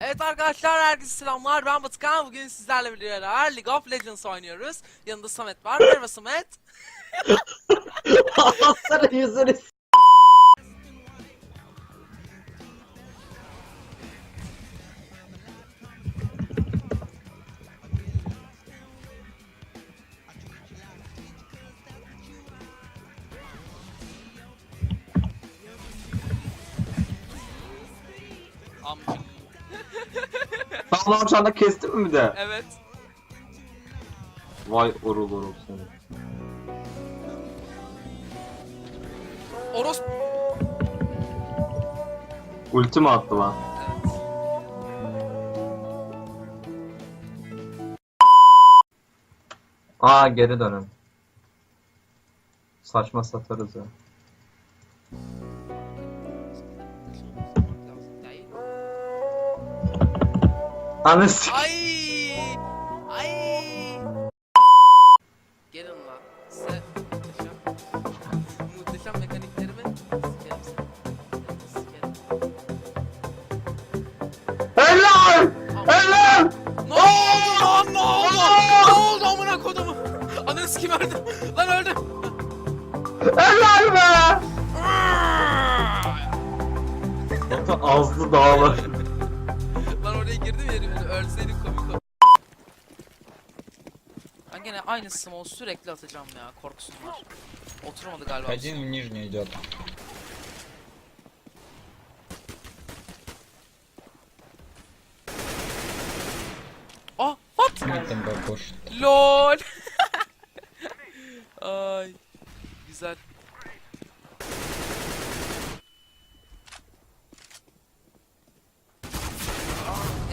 Evet arkadaşlar herkese selamlar. Ben Batıkan bugün sizlerle birlikte League of Legends oynuyoruz. Yanında Samet var. Merhaba Samet. Aslanın yüzünü s- Şu anda kestin mi bir de? evet Vay orul orul seni. Oros Ulti mi attı lan? Aa geri dönün. Saçma satarız ya. Anası. Ay ay Gelin lan size muhteşem muhteşem mekaniklerimi sikerim seni sikerim Helal! Helal! Ne oldu lan ne oldu ne oldu amına kodumu Ananı sikim öldüm lan öldüm Helal be! Batu azlı dağlar Lan oraya girdim yerimde ölseydim komik olur. Ben gene aynı small sürekli atacağım ya korkusunlar. Oturmadı galiba. bu Один в нижний идет. small. Ah what? Там бабош. LOL. Ay. Güzel.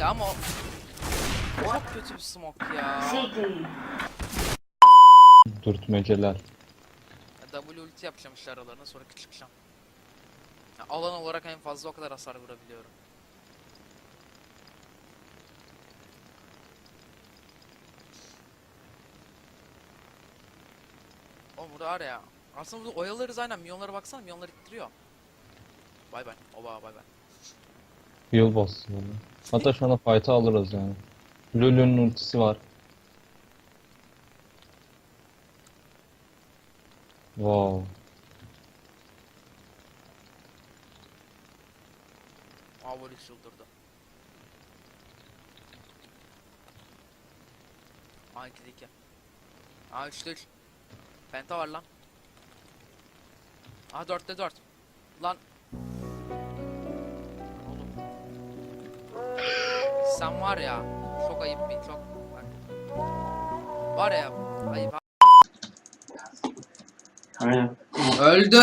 Ya ama o... Çok kötü bir smoke ya. Dürtmeceler. W ulti yapacağım işte aralarına sonra çıkacağım. Ya alan olarak en fazla o kadar hasar vurabiliyorum. O burada var ya. Aslında burada oyalarız aynen. Milyonlara baksana. Milyonlar ittiriyor. Bay bay. Oba bay bay. Yıl bassın onu. Hatta şu anda fight'ı alırız yani. Lulu'nun ultisi var. Wow. Böyle çıldırdı. Aa 2'de 2. Aa 3'te 3. Penta var lan. Aa 4'te 4. Lan. Sen var ya. Çok ayıp bir çok. Bak. Var ya. Ayıp. Aynen. Öldü.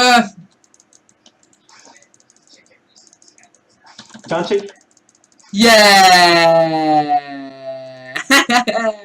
Can çek. Yeah.